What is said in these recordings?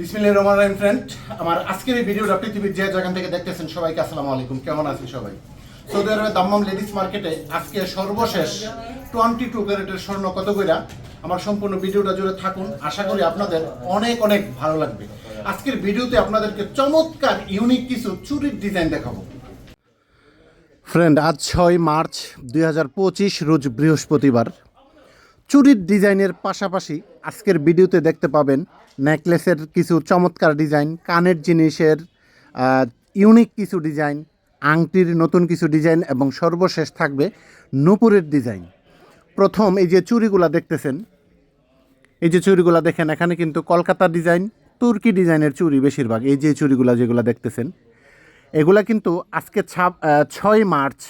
বিসমিল্লাহির রহমানির রহিম ফ্রেন্ড আমার আজকের এই ভিডিওটা পৃথিবীর যে যেখান থেকে দেখতেছেন সবাইকে আসসালামু আলাইকুম। কেমন আছেন সবাই? সৌদি আরবের দাম্মাম লেডিস মার্কেটে আজকে সর্বশেষ টোয়েন্টি টু ক্যারেটের স্বর্ণ কত কইরা? আমার সম্পূর্ণ ভিডিওটা জুড়ে থাকুন। আশা করি আপনাদের অনেক অনেক ভালো লাগবে। আজকের ভিডিওতে আপনাদেরকে চমৎকার ইউনিক কিছু চুরির ডিজাইন দেখাবো। ফ্রেন্ড আজ ছয় মার্চ দুই হাজার পঁচিশ, রোজ বৃহস্পতিবার। চুরির ডিজাইনের পাশাপাশি আজকের ভিডিওতে দেখতে পাবেন নেকলেসের কিছু চমৎকার ডিজাইন, কানের জিনিসের ইউনিক কিছু ডিজাইন, আংটির নতুন কিছু ডিজাইন এবং সর্বশেষ থাকবে নূপুরের ডিজাইন। প্রথম এই যে চুড়িগুলা দেখতেছেন, এই যে চুড়িগুলা দেখেন, এখানে কিন্তু কলকাতা ডিজাইন, তুর্কি ডিজাইনের চুড়ি বেশিরভাগ, এই যে চুড়িগুলা যেগুলো দেখতেছেন, এগুলা কিন্তু আজকে ছাপ ছয় মার্চ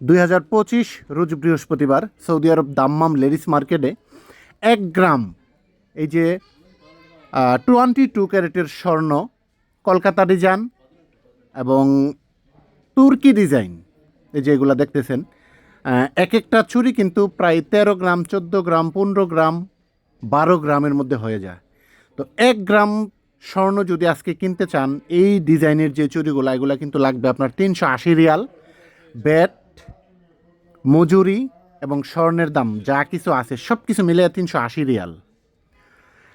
দুই হাজার পঁচিশ, রোজ বৃহস্পতিবার, সৌদি আরব দাম্মাম লেডিস মার্কেটে এক গ্রাম। এই যে টোয়েন্টি টু ক্যারেটের স্বর্ণ, কলকাতা ডিজাইন এবং তুর্কি ডিজাইন। এই যে, এগুলো দেখতেছেন। এক একটা চুরি কিন্তু প্রায় তেরো গ্রাম, চোদ্দ গ্রাম, পনেরো গ্রাম, বারো গ্রামের মধ্যে হয়ে যায়। তো এক গ্রাম স্বর্ণ যদি আজকে কিনতে চান, এই ডিজাইনের যে চুরিগুলো, এগুলো কিন্তু লাগবে আপনার তিনশো আশি রিয়াল। ব্যাট, মজুরি এবং স্বর্ণের দাম যা কিছু আছে সব কিছু মিলে তিনশো আশি রিয়াল।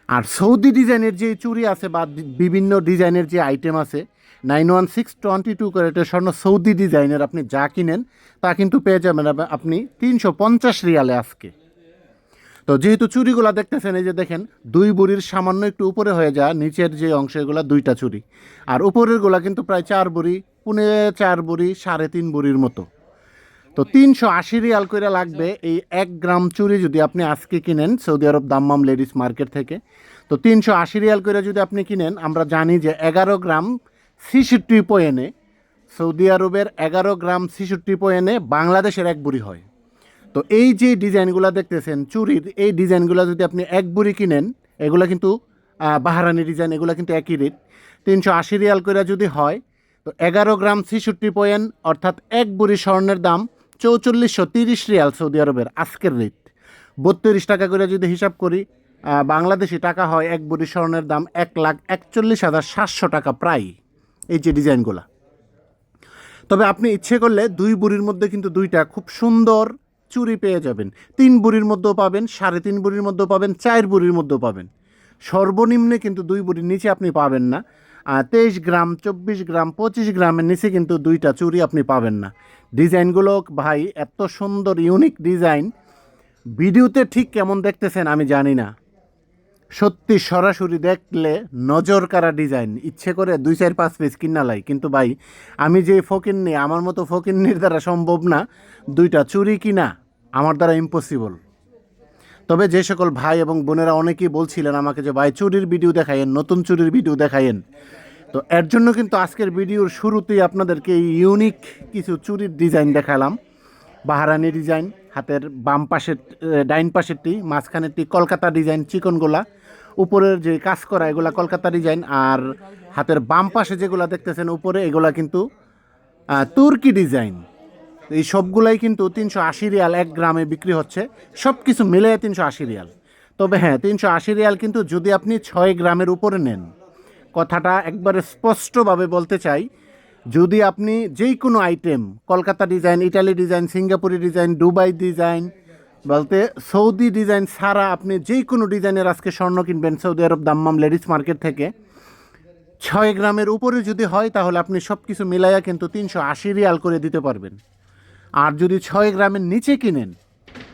আর সৌদি ডিজাইনের যে চুড়ি আছে বা বিভিন্ন ডিজাইনের যে আইটেম আছে, nine one six twenty two ক্যারেটের স্বর্ণ সৌদি ডিজাইনের আপনি যা কিনেন, তা কিন্তু পেয়ে যাবেন আপনি তিনশো পঞ্চাশ রিয়ালে আজকে। তো যেহেতু চুড়িগুলো দেখতেছেন, এই যে দেখেন, দুই বুড়ির সামান্য একটু উপরে হয়ে যায় নিচের যে অংশ এগুলো দুইটা চুড়ি। আর উপরেরগুলা কিন্তু প্রায় চার বুড়ি, পুনে চার বুড়ি, সাড়ে তিন বুড়ির মতো। তো তিনশো আশি রিয়াল করে লাগবে এই এক গ্রাম চুরি যদি আপনি আজকে কিনেন সৌদি আরব দাম্মাম লেডিস মার্কেট থেকে। তো তিনশো আশি রিয়াল করে যদি আপনি কিনেন, আমরা জানি যে এগারো গ্রাম ছিষট্টি পয়েনে সৌদি আরবের এগারো গ্রাম ছিষট্টি পয়েনে বাংলাদেশের এক বুড়ি হয়। তো এই যে ডিজাইনগুলো দেখতেছেন, চুরির এই ডিজাইনগুলো যদি আপনি এক বুড়ি কিনেন, এগুলো কিন্তু বাহারানি ডিজাইন, এগুলো কিন্তু একই রেট। তিনশো আশি রিয়াল করে যদি হয়, তো এগারো গ্রাম ছিষট্টি পয়েন্ট অর্থাৎ এক বুড়ি স্বর্ণের দাম চৌচল্লিশশো তিরিশ রিয়াল সৌদি আরবের আজকের রেট বত্রিশ টাকা করে যদি হিসাব করি বাংলাদেশি টাকা হয় এক বুড়ি স্বর্ণের দাম এক লাখ একচল্লিশ হাজার সাতশো টাকা প্রায়, এই যে ডিজাইনগুলা। তবে আপনি ইচ্ছে করলে দুই বুড়ির মধ্যে কিন্তু দুইটা খুব সুন্দর চুরি পেয়ে যাবেন। তিন বুড়ির মধ্যেও পাবেন, সাড়ে তিন বুড়ির মধ্যেও পাবেন, চার বুড়ির মধ্যেও পাবেন। সর্বনিম্নে কিন্তু দুই বুড়ির নিচে আপনি পাবেন না। তেইশ গ্রাম, চব্বিশ গ্রাম, পঁচিশ গ্রামের নিচে কিন্তু দুইটা চুরি আপনি পাবেন না। ডিজাইনগুলো ভাই, এত সুন্দর ইউনিক ডিজাইন ভিডিওতে ঠিক কেমন দেখতেছেন আমি জানি না। সত্যি সরাসরি দেখলে নজর কারা ডিজাইন ইচ্ছে করে দুই, চার, পাঁচ পিস কিনা লাই। কিন্তু ভাই, আমি যে ফকিন্নি, আমার মতো ফকিন্নির দ্বারা সম্ভব না দুইটা চুরি কিনা। আমার দ্বারা ইম্পসিবল তবে যে সকল ভাই এবং বোনেরা অনেকেই বলছিলেন আমাকে যে, ভাই, চুরির ভিডিও দেখাইয়েন, নতুন চুরির ভিডিও দেখাইয়েন। তো এর জন্য কিন্তু আজকের ভিডিওর শুরুতেই আপনাদেরকে ইউনিক কিছু চুরির ডিজাইন দেখালাম। বাহারানি ডিজাইন হাতের বাম পাশের ডাইন পাশেরটি, মাঝখানেরটি কলকাতা ডিজাইন চিকনগুলা। উপরের যে কাজ করা, এগুলা কলকাতা ডিজাইন আর হাতের বাম পাশে যেগুলা দেখতেছেন উপরে, এগুলা কিন্তু তুর্কি ডিজাইন এই সবগুলাই কিন্তু তিনশো আশি রিয়াল এক গ্রামে বিক্রি হচ্ছে। সব কিছু মিলে তিনশো আশি রিয়াল। তবে হ্যাঁ তিনশো আশি রিয়াল কিন্তু যদি আপনি ছয় গ্রামের উপরে নেন, কথাটা একবারে স্পষ্টভাবে বলতে চাই, যদি আপনি যেই কোনো item Kolkata design Italy design সিঙ্গাপুরি design Dubai design বলতে সৌদি ডিজাইন ছাড়া আপনি যেই কোনো ডিজাইনের আজকে স্বর্ণ কিনবেন, সৌদি আরব দাম্মাম লেডিস মার্কেট থেকে, ছয় গ্রামের উপরে যদি হয়, তাহলে আপনি সব কিছু মিলাইয়া কিন্তু তিনশো আশি রিয়াল করে দিতে পারবেন। আর যদি ছয় গ্রামের নিচে কিনেন,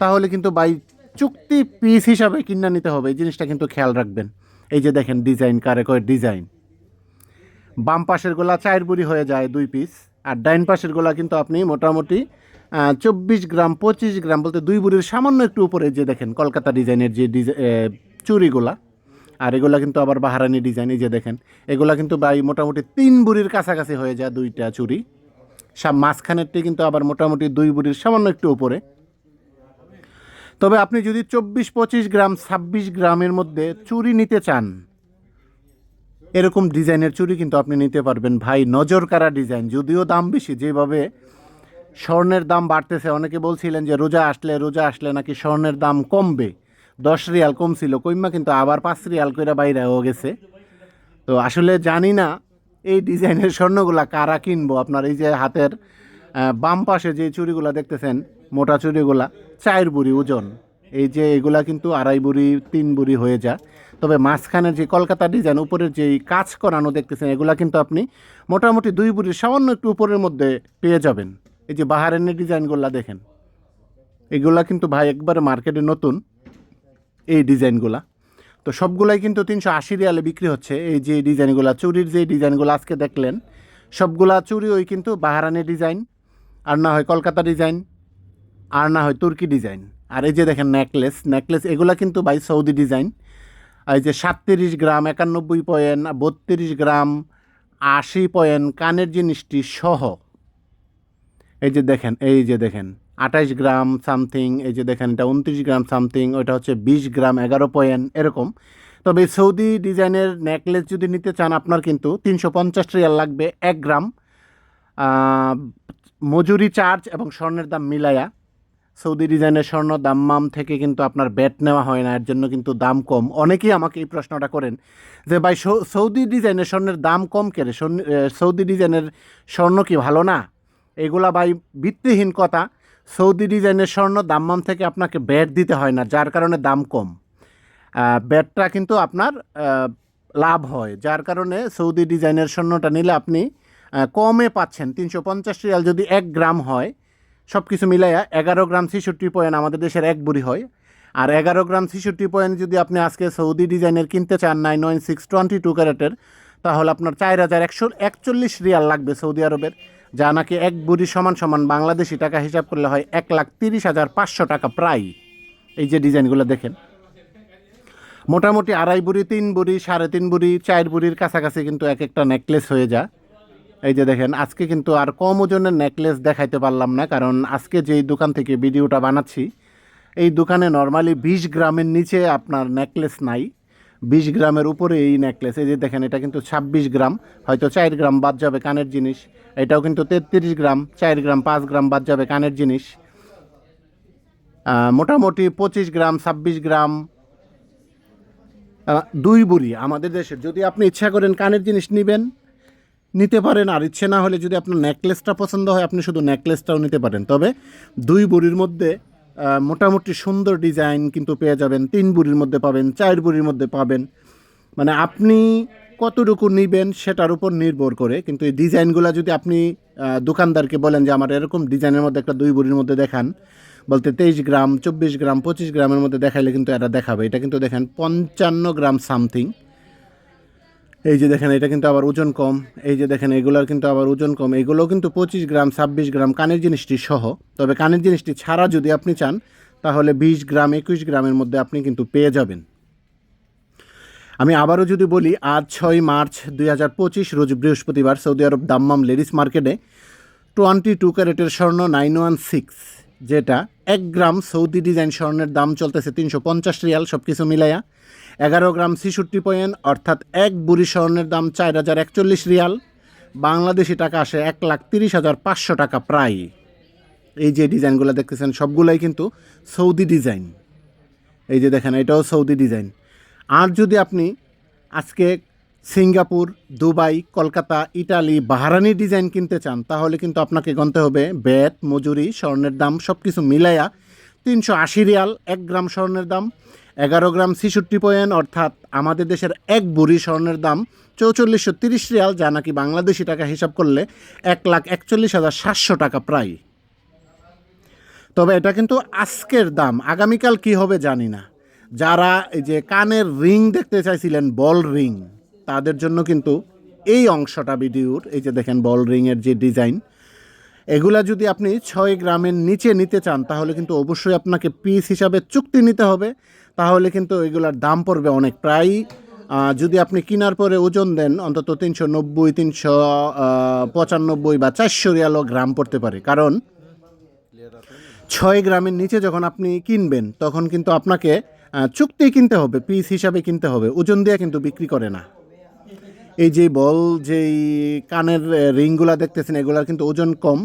তাহলে কিন্তু বাই চুক্তি পিস হিসাবে কিনা নিতে হবে। এই জিনিসটা কিন্তু খেয়াল রাখবেন। এই যে দেখেন ডিজাইন কারে কয় ডিজাইন বাম পাশের গোলা চার বুড়ি হয়ে যায় দুই পিস আর ডাইন পাশের গোলা কিন্তু আপনি মোটামুটি চব্বিশ গ্রাম, পঁচিশ গ্রাম বলতে দুই বুড়ির সামান্য একটু উপরে যে দেখেন কলকাতা ডিজাইনের যে ডিজাই চুরিগুলা আর এগুলা কিন্তু আবার বাহারানি ডিজাইন, এই যে দেখেন, এগুলা কিন্তু বাই মোটামুটি তিন বুড়ির কাছাকাছি হয়ে যায় দুইটা চুরি মাঝখানেরটি কিন্তু আবার মোটামুটি দুই বুড়ির সামান্য একটু উপরে। তবে আপনি যদি চব্বিশ পঁচিশ গ্রাম, ছাব্বিশ গ্রামের মধ্যে চুরি নিতে চান, এরকম ডিজাইনের চুরি কিন্তু আপনি নিতে পারবেন। ভাই, নজর কারা ডিজাইন, যদিও দাম বেশি, যেভাবে স্বর্ণের দাম বাড়তেছে, অনেকে বলছিলেন যে রোজা আসলে রোজা আসলে নাকি স্বর্ণের দাম কমবে। দশ রিয়াল কমছিল কইমা কিন্তু আবার পাঁচ রিয়াল করে বাইরে হয়ে গেছে। তো আসলে জানি না এই ডিজাইনের স্বর্ণগুলা কারা কিনবো? আপনার এই যে হাতের বাম পাশে যে চুড়িগুলা দেখতেছেন, মোটা চুড়িগুলা, চার বুড়ি ওজন। এই যে এগুলা কিন্তু আড়াই বুড়ি, তিন বুড়ি হয়ে যায়। তবে মাঝখানের যে কলকাতা ডিজাইন, উপরের যে কাজ করানো দেখতেছেন, এগুলা কিন্তু আপনি মোটামুটি দুই বুড়ির সামান্য একটু উপরের মধ্যে পেয়ে যাবেন। এই যে বাহারেনের ডিজাইনগুলা দেখেন। এগুলা কিন্তু ভাই একবারে মার্কেটে নতুন, এই ডিজাইনগুলা। তো সবগুলাই কিন্তু তিনশো আশি রিয়ালে বিক্রি হচ্ছে। এই যে ডিজাইনগুলো, চুরির যে ডিজাইনগুলো আজকে দেখলেন, সবগুলা চুরি ওই কিন্তু বাহারানি ডিজাইন, আর না হয় কলকাতা ডিজাইন, আর না হয় তুর্কি ডিজাইন। আর এই যে দেখেন নেকলেস নেকলেস এগুলা কিন্তু বাই সৌদি ডিজাইন। এই যে সাতত্রিশ গ্রাম, একানব্বই পয়েন্ট, বত্রিশ গ্রাম, আশি পয়েন্ট, কানের জিনিসটি সহ। এই যে দেখেন, এই যে দেখেন। আঠাইশ গ্রাম সামথিং, এই যে দেখেন এটা উনত্রিশ গ্রাম সামথিং, ওইটা হচ্ছে বিশ গ্রাম এগারো পয়েন্ট, এরকম। তবে সৌদি ডিজাইনের নেকলেস যদি নিতে চান, আপনার কিন্তু তিনশো পঞ্চাশ রিয়াল লাগবে এক গ্রাম। মজুরি চার্জ এবং স্বর্ণের দাম মিলায়া। সৌদি ডিজাইনের স্বর্ণ দাম্মাম থেকে কিন্তু আপনার ব্যাট নেওয়া হয় না, এর জন্য কিন্তু দাম কম। অনেকেই আমাকে এই প্রশ্নটা করেন যে, ভাই সৌদি ডিজাইনের স্বর্ণের দাম কম কেড়ে সৌদি ডিজাইনের স্বর্ণ কি ভালো না? এগুলা ভাই ভিত্তিহীন কথা। সৌদি ডিজাইনের স্বর্ণ দাম্মাম থেকে আপনাকে ব্যাট দিতে হয় না, যার কারণে দাম কম। ব্যাটটা কিন্তু আপনার লাভ হয়, যার কারণে সৌদি ডিজাইনের স্বর্ণটা নিলে আপনি কমে পাচ্ছেন। তিনশো পঞ্চাশ রিয়াল যদি এক গ্রাম হয় সব কিছু মিলাইয়া এগারো গ্রাম ছেষট্টি পয়েন্ট আমাদের দেশের এক বুড়ি হয়। আর এগারো গ্রাম ছেষট্টি পয়েন্ট যদি আপনি আজকে সৌদি ডিজাইনের কিনতে চান, nine one six twenty two ক্যারেটের, তাহলে আপনার চার হাজার একশো একচল্লিশ রিয়াল লাগবে সৌদি আরবের। যা নাকি এক বুড়ি সমান সমান বাংলাদেশি টাকা হিসাব করলে হয় এক লাখ তিরিশ হাজার পাঁচশো টাকা প্রায়। এই যে ডিজাইনগুলো দেখেন। মোটামুটি আড়াই বুড়ি, তিন বুড়ি, সাড়ে তিন বুড়ি, চার বুড়ির কাছাকাছি কিন্তু এক একটা নেকলেস হয়ে যায়। এই যে দেখেন, আজকে কিন্তু আর কম ওজনের নেকলেস দেখাইতে পারলাম না, কারণ আজকে যেই দোকান থেকে ভিডিওটা বানাচ্ছি, এই দোকানে নর্মালি বিশ গ্রামের নিচে আপনার নেকলেস নাই। বিশ গ্রামের উপরে এই নেকলেস এই যে দেখেন, এটা কিন্তু ছাব্বিশ গ্রাম, হয়তো চার গ্রাম বাদ যাবে কানের জিনিস। এটাও কিন্তু তেত্রিশ গ্রাম, চার গ্রাম, পাঁচ গ্রাম বাদ যাবে কানের জিনিস। মোটামুটি পঁচিশ গ্রাম, ছাব্বিশ গ্রাম দুই বুড়ি আমাদের দেশের। যদি আপনি ইচ্ছা করেন কানের জিনিস নেবেন, নিতে পারেন, আর ইচ্ছে না হলে যদি আপনার নেকলেসটা পছন্দ হয়, আপনি শুধু নেকলেসটাও নিতে পারেন। তবে দুই বুড়ির মধ্যে মোটামুটি সুন্দর ডিজাইন কিন্তু পেয়ে যাবেন। তিন বুড়ির মধ্যে পাবেন, চার বুড়ির মধ্যে পাবেন। মানে আপনি কতটুকু নেবেন সেটার উপর নির্ভর করে। কিন্তু এই ডিজাইনগুলো যদি আপনি দোকানদারকে বলেন যে আমার এরকম ডিজাইনের মধ্যে একটা দুই বুড়ির মধ্যে দেখান, বলতে তেইশ গ্রাম, চব্বিশ গ্রাম, পঁচিশ গ্রামের মধ্যে দেখাইলে কিন্তু এটা দেখাবে। এটা কিন্তু দেখেন পঞ্চান্ন গ্রাম সামথিং। এই যে দেখেন, এটা কিন্তু আবার ওজন কম। এই যে দেখেন, এগুলোর কিন্তু আবার ওজন কম। এগুলোও কিন্তু পঁচিশ গ্রাম, ছাব্বিশ গ্রাম কানের জিনিসটি সহ। তবে কানের জিনিসটি ছাড়া যদি আপনি চান, তাহলে বিশ গ্রাম, একুশ গ্রামের মধ্যে আপনি কিন্তু পেয়ে যাবেন। আমি আবারও যদি বলি, আজ ছয় মার্চ দুই হাজার পঁচিশ, রোজ বৃহস্পতিবার সৌদি আরব দাম্মাম লেডিস মার্কেটে টোয়েন্টি টু ক্যারেটের স্বর্ণ নাইন ওয়ান সিক্স। যেটা এক গ্রাম সৌদি ডিজাইন স্বর্ণের দাম চলতেছে তিনশো পঞ্চাশ রিয়াল সব কিছু মিলাইয়া। এগারো গ্রাম ছেষট্টি পয়েন্ট, অর্থাৎ এক বুড়ি স্বর্ণের দাম চার হাজার একচল্লিশ রিয়াল। বাংলাদেশি টাকা আসে এক লাখ তিরিশ হাজার পাঁচশো টাকা প্রায়। এই যে ডিজাইনগুলো দেখতেছেন, সবগুলাই কিন্তু সৌদি ডিজাইন। এই যে দেখেন, এটাও সৌদি ডিজাইন। আর যদি আপনি আজকে Singapore, Dubai, Kolkata, Italy, বাহারানি design কিনতে চান, তাহলে কিন্তু আপনাকে গনতে হবে ব্যাট, মজুরি, স্বর্ণের দাম সব কিছু মিলাইয়া তিনশো আশি রিয়াল, এক গ্রাম স্বর্ণের দাম, এগারো গ্রাম ছেষট্টি পয়েন্ট, অর্থাৎ আমাদের দেশের এক বুড়ি স্বর্ণের দাম চৌচল্লিশশো তিরিশ রিয়াল, যা নাকি বাংলাদেশি টাকা হিসাব করলে এক লাখ একচল্লিশ হাজার সাতশো টাকা প্রায়। তবে এটা কিন্তু আজকের দাম, আগামীকাল কি হবে জানি না। যারা এই যে কানের রিং দেখতে চাইছিলেন, বল রিং তাদের জন্য কিন্তু এই অংশটা ভিডিওর এই যে দেখেন বল রিংয়ের যে ডিজাইন এগুলা যদি আপনি ছয় গ্রামের নিচে নিতে চান তাহলে কিন্তু অবশ্যই আপনাকে পিস হিসাবে চুক্তি নিতে হবে। তাহলে কিন্তু এগুলার দাম পড়বে অনেক। প্রায় আহ, যদি আপনি কেনার পরে ওজন দেন অন্তত তিনশো নব্বই তিনশো পঁচানব্বই বা চারশো রিয়ালও গ্রাম পড়তে পারে। কারণ ছয় গ্রামের নিচে যখন আপনি কিনবেন তখন কিন্তু আপনাকে চুক্তি কিনতে হবে পিস হিসাবে কিনতে হবে। ওজন দিয়ে কিন্তু বিক্রি করে না। এই যে বল যেই কানের রিংগুলা দেখতেছেন, এগুলার কিন্তু ওজন কম।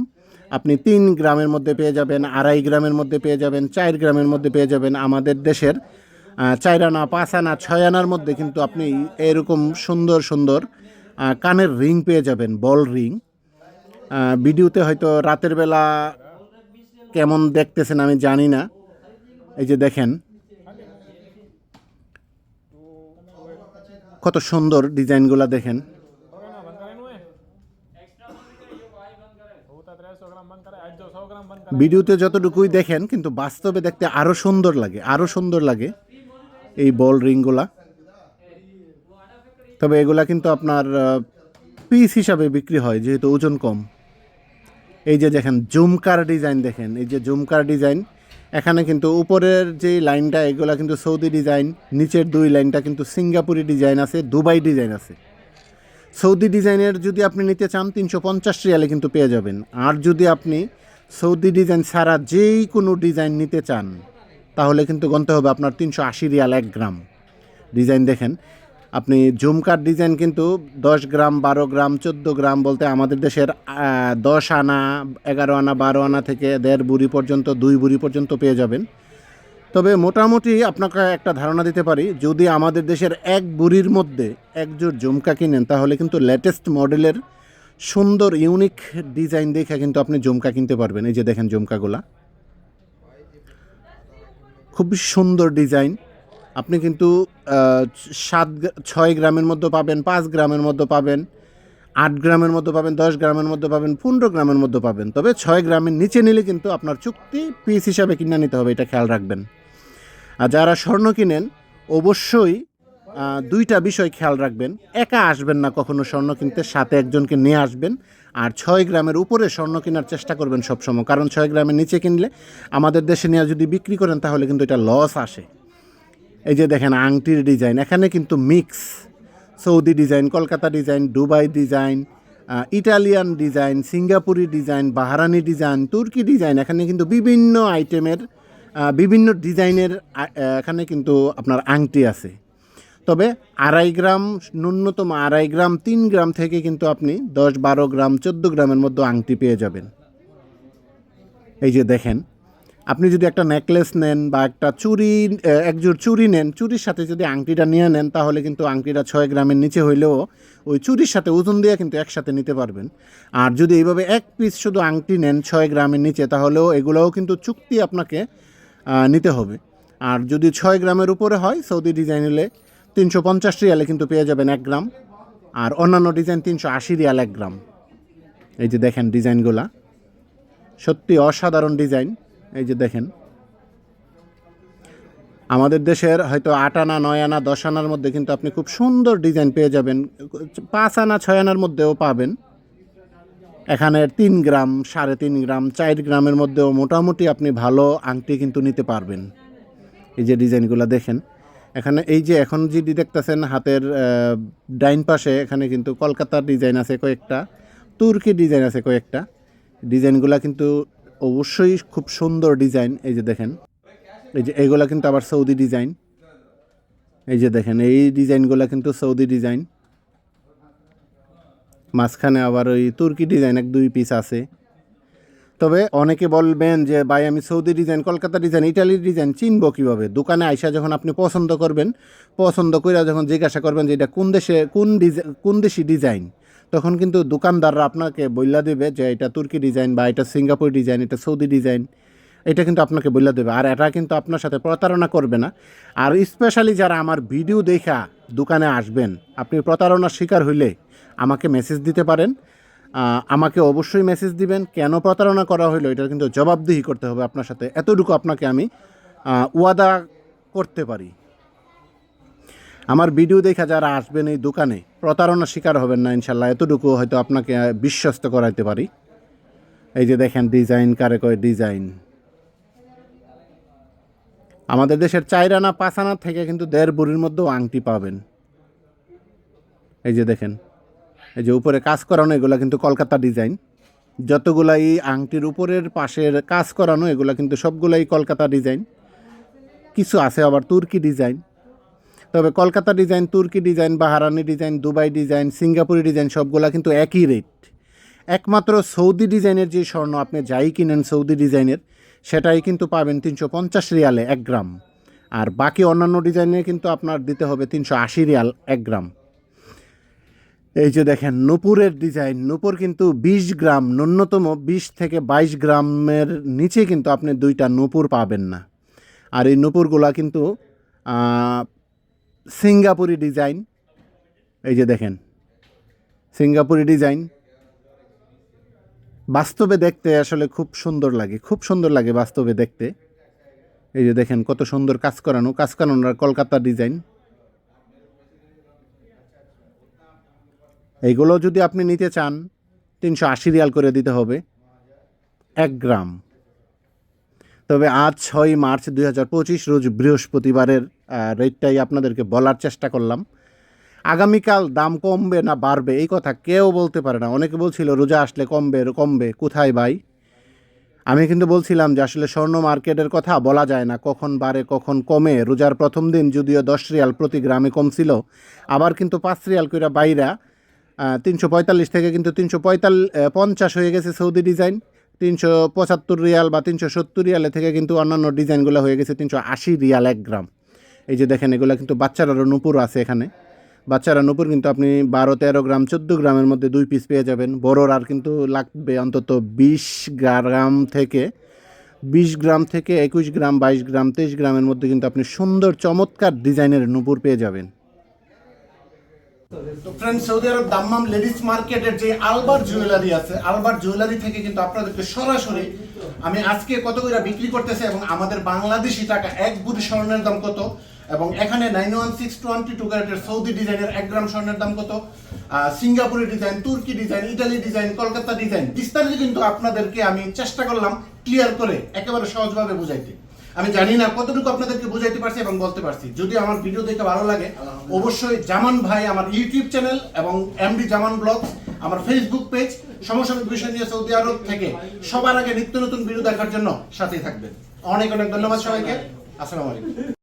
আপনি তিন গ্রামের মধ্যে পেয়ে যাবেন, আড়াই গ্রামের মধ্যে পেয়ে যাবেন, চার গ্রামের মধ্যে পেয়ে যাবেন আমাদের দেশের। চার আনা, পাঁচ আনা, ছয় আনার মধ্যে কিন্তু আপনি এরকম সুন্দর সুন্দর কানের রিং পেয়ে যাবেন, বল রিং। ভিডিওতে হয়তো রাতের বেলা কেমন দেখতেছেন আমি জানি না। এই যে দেখেন কত সুন্দর ডিজাইনগুলো দেখেন। ভিডিওতে যতটুকুই দেখেন, কিন্তু বাস্তবে দেখতে আরও সুন্দর লাগে আরও সুন্দর লাগে এই বল রিংগুলা। তবে এগুলা কিন্তু আপনার পিস হিসাবে বিক্রি হয়, যেহেতু ওজন কম। এই যে দেখেন, জুমকার ডিজাইন দেখেন, এই যে জুমকার ডিজাইন। এখানে কিন্তু উপরের যে লাইনটা, এগুলা কিন্তু সৌদি ডিজাইন, নিচের দুই লাইনটা কিন্তু সিঙ্গাপুরি ডিজাইন আছে, দুবাই ডিজাইন আছে। সৌদি ডিজাইনের যদি আপনি নিতে চান, তিনশো পঞ্চাশ রিয়ালে কিন্তু পেয়ে যাবেন। আর যদি আপনি সৌদি ডিজাইন ছাড়া যেই কোনো ডিজাইন নিতে চান, তাহলে কিন্তু গণতে হবে আপনার তিনশো আশি রিয়াল এক গ্রাম। ডিজাইন দেখেন আপনি ঝুমকার ডিজাইন কিন্তু দশ গ্রাম, বারো গ্রাম, চোদ্দ গ্রাম বলতে আমাদের দেশের দশ আনা, এগারো আনা, বারো আনা থেকে দেড় বুড়ি পর্যন্ত, দুই বুড়ি পর্যন্ত পেয়ে যাবেন। তবে মোটামুটি আপনাকে একটা ধারণা দিতে পারি, যদি আমাদের দেশের এক বুড়ির মধ্যে একজোড় ঝুমকা কিনেন, তাহলে কিন্তু লেটেস্ট মডেলের সুন্দর ইউনিক ডিজাইন দেখে কিন্তু আপনি ঝুমকা কিনতে পারবেন। এই যে দেখেন ঝুমকাগুলা। খুব সুন্দর ডিজাইন আপনি কিন্তু সাত ছয় গ্রামের মধ্যে পাবেন, পাঁচ গ্রামের মধ্যে পাবেন, আট গ্রামের মধ্যে পাবেন, দশ গ্রামের মধ্যে পাবেন, পনেরো গ্রামের মধ্যে পাবেন। তবে ছয় গ্রামের নিচে নিলে কিন্তু আপনার চুক্তি পিস হিসাবে কিনে নিতে হবে, এটা খেয়াল রাখবেন। আর যারা স্বর্ণ কিনেন, অবশ্যই দুইটা বিষয় খেয়াল রাখবেন। একা আসবেন না কখনো স্বর্ণ কিনতে, সাথে একজনকে নিয়ে আসবেন। আর ছয় গ্রামের উপরে স্বর্ণ কেনার চেষ্টা করবেন সবসময়, কারণ ছয় গ্রামের নিচে কিনলে আমাদের দেশে নিয়ে যদি বিক্রি করেন, তাহলে কিন্তু এটা লস আসে। এই যে দেখেন আংটির ডিজাইন, এখানে কিন্তু mix Saudi design, Kolkata design, Dubai design Italian design, সিঙ্গাপুরি design বাহারানি design, তুর্কি ডিজাইন, এখানে কিন্তু বিভিন্ন আইটেমের বিভিন্ন ডিজাইনের এখানে কিন্তু আপনার আংটি আছে। তবে আড়াই গ্রাম, ন্যূনতম আড়াই গ্রাম, তিন গ্রাম থেকে কিন্তু আপনি দশ বারো গ্রাম, চোদ্দ গ্রামের মধ্যে আংটি পেয়ে যাবেন। এই যে দেখেন আপনি যদি একটা নেকলেস নেন বা একটা চুরি আহ, একজোড় চুরি নেন চুরির সাথে যদি আংটিটা নিয়ে নেন তাহলে কিন্তু আংটিটা ছয় গ্রামের নিচে হইলেও ওই চুরির সাথে ওজন দিয়ে কিন্তু একসাথে নিতে পারবেন। আর যদি এইভাবে এক পিস শুধু আংটি নেন ছয় গ্রামের নিচে তাহলেও এগুলোও কিন্তু চুক্তি আপনাকে নিতে হবে। আর যদি ছয় গ্রামের উপরে হয় সৌদি ডিজাইন হলে তিনশো পঞ্চাশ রিয়ালে কিন্তু পেয়ে যাবেন এক গ্রাম। আর অন্যান্য ডিজাইন তিনশো আশি রিয়াল এক গ্রাম। এই যে দেখেন ডিজাইনগুলা সত্যি অসাধারণ ডিজাইন এই যে দেখেন। আমাদের দেশের হয়তো আট আনা, নয় আনা, দশ আনার মধ্যে কিন্তু আপনি খুব সুন্দর ডিজাইন পেয়ে যাবেন। পাঁচ আনা, ছয় আনার মধ্যেও পাবেন। এখানে তিন গ্রাম, সাড়ে তিন গ্রাম, চার গ্রামের মধ্যেও মোটামুটি আপনি ভালো আংটি কিন্তু নিতে পারবেন। এই যে ডিজাইনগুলো দেখেন। এখানে এই যে এখন যেটি দেখতেছেন হাতের ডাইন পাশে এখানে কিন্তু কলকাতার ডিজাইন আছে কয়েকটা, তুর্কি ডিজাইন আছে কয়েকটা। ডিজাইনগুলো কিন্তু অবশ্যই খুব সুন্দর ডিজাইন, এই যে দেখেন। এই যে এইগুলা কিন্তু আবার সৌদি ডিজাইন। এই যে দেখেন, এই ডিজাইনগুলো কিন্তু সৌদি ডিজাইন। মাঝখানে আবার ওই তুর্কি ডিজাইন, এক দুই পিস আছে। তবে অনেকে বলবেন যে, ভাই, আমি সৌদি ডিজাইন, কলকাতা ডিজাইন ইটালির ডিজাইন চিনব কীভাবে? দোকানে আইসা যখন আপনি পছন্দ করবেন, পছন্দ করে যখন জিজ্ঞাসা করবেন যে, এটা কোন দেশে, কোন ডিজাইন কোন দেশি ডিজাইন? তখন কিন্তু দোকানদাররা আপনাকে বইলা দেবে যে এটা তুর্কি ডিজাইন বা এটা সিঙ্গাপুর ডিজাইন, এটা সৌদি ডিজাইন, এটা কিন্তু আপনাকে বইলা দেবে। আর এটা কিন্তু আপনার সাথে প্রতারণা করবে না। আর স্পেশালি যারা আমার ভিডিও দেখা দোকানে আসবেন, আপনি প্রতারণার শিকার হইলে আমাকে মেসেজ দিতে পারেন। আমাকে অবশ্যই মেসেজ দিবেন। কেন প্রতারণা করা হইল, এটা কিন্তু জবাবদিহি করতে হবে আপনার সাথে। এতটুকু আপনাকে আমি ওয়াদা করতে পারি। আমার ভিডিও দেখা যারা আসবেন এই দোকানে, প্রতারণার শিকার হবেন না ইনশাল্লাহ। এতটুকু হয়তো আপনাকে বিশ্বস্ত করাইতে পারি। এই যে দেখেন ডিজাইন, কারে কয় ডিজাইন। আমাদের দেশের চাইরানা পাঁচানা থেকে কিন্তু দেড় বুড়ির মধ্যেও আংটি পাবেন। এই যে দেখেন, এই যে উপরে কাজ করানো, এগুলো কিন্তু কলকাতা ডিজাইন। যতগুলাই আংটির উপরের পাশের কাজ করানো, এগুলো কিন্তু সবগুলাই কলকাতা ডিজাইন। কিছু আছে আবার তুর্কি ডিজাইন। তবে কলকাতা ডিজাইন, তুর্কি ডিজাইন, বাহারানি ডিজাইন, দুবাই ডিজাইন, সিঙ্গাপুরি ডিজাইন সবগুলা কিন্তু একই রেট একমাত্র সৌদি ডিজাইনের যে স্বর্ণ আপনি যাই কিনেন সৌদি ডিজাইনের, সেটাই কিন্তু পাবেন তিনশো পঞ্চাশ রিয়ালে এক গ্রাম। আর বাকি অন্যান্য ডিজাইনে কিন্তু আপনার দিতে হবে তিনশো আশি রিয়াল এক গ্রাম। এই যে দেখেন, নূপুরের ডিজাইন, নূপুর কিন্তু বিশ গ্রাম, ন্যূনতম বিশ থেকে বাইশ গ্রামের নিচে কিন্তু আপনি দুইটা নূপুর পাবেন না। আর এই নূপুরগুলা কিন্তু সিঙ্গাপুরি ডিজাইন। এই যে দেখেন, সিঙ্গাপুরি ডিজাইন। বাস্তবে দেখতে আসলে খুব সুন্দর লাগে, খুব সুন্দর লাগে বাস্তবে দেখতে। এই যে দেখেন, কত সুন্দর কাজ করানো, কাজ করানোর কলকাতা ডিজাইন। এইগুলো যদি আপনি নিতে চান, তিনশো আশি রিয়াল করে দিতে হবে, এক গ্রাম। তবে আজ ছয় মার্চ দুই হাজার পঁচিশ, রোজ বৃহস্পতিবারের রেটটাই আপনাদেরকে বলার চেষ্টা করলাম। আগামীকাল দাম কমবে না বাড়বে, এই কথা কেউ বলতে পারে না। অনেকে বলছিল, রোজা আসলে কমবে কমবে, কোথায় ভাই? আমি কিন্তু বলছিলাম যে, আসলে স্বর্ণ মার্কেটের কথা বলা যায় না, কখন বাড়ে, কখন কমে। রোজার প্রথম দিন যদিও দশ রিয়াল প্রতি গ্রামে কমছিল, আবার কিন্তু পাঁচ রিয়াল কইরা বাইরা তিনশো পঁয়তাল্লিশ থেকে কিন্তু তিনশো পঁয়তাল্লিশ পঞ্চাশ হয়ে গেছে সৌদি ডিজাইন। তিনশো পঁচাত্তর রিয়াল বা তিনশো সত্তর রিয়ালে থেকে কিন্তু অন্যান্য ডিজাইনগুলো হয়ে গেছে তিনশো আশি রিয়াল এক গ্রাম। এই যে দেখেন, এগুলো কিন্তু বাচ্চারারও নুপুর আছে এখানে। বাচ্চারা নুপুর কিন্তু আপনি বারো তেরো গ্রাম, চোদ্দ গ্রামের মধ্যে দুই পিস পেয়ে যাবেন। বড়োর আর কিন্তু লাগবে অন্তত বিশ গ্রাম থেকে, বিশ গ্রাম থেকে একুশ গ্রাম, বাইশ গ্রাম, তেইশ গ্রামের মধ্যে কিন্তু আপনি সুন্দর চমৎকার ডিজাইনের নুপুর পেয়ে যাবেন। ফ্রেন্ড সৌদি আরব দাম্মাম লেডিস মার্কেটের যে আলবার জুয়েলারি আছে আলবার জুয়েলারি থেকে কিন্তু আপনাদেরকে সরাসরি আমি আজকে কত করে বিক্রি করতেছি এবং আমাদের বাংলাদেশি টাকা এক বুড়ি স্বর্ণের দাম কত? এবং এখানে nine one six twenty two ক্যারেটের সৌদি ডিজাইনের এক গ্রাম স্বর্ণের দাম কত? সিঙ্গাপুরি ডিজাইন তুর্কি design Italy design Kolkata design বিস্তারিত কিন্তু আপনাদেরকে আমি চেষ্টা করলাম ক্লিয়ার করে, একেবারে সহজভাবে বুঝাইতে। আমি জানি না কতটুকু আপনাদেরকে বোঝাইতে পারছি এবং বলতে পারছি। যদি আমার ভিডিও দেখে ভালো লাগে অবশ্যই জামান ভাই আমার ইউটিউব চ্যানেল এবং এমডি জামান ব্লগ আমার ফেসবুক পেজ সমসাময়িক বিষয় নিয়ে সৌদি আরব থেকে সবার আগে নিত্য নতুন ভিডিও দেখার জন্য সাথেই থাকবেন। অনেক অনেক ধন্যবাদ সবাইকে। আসসালামু আলাইকুম।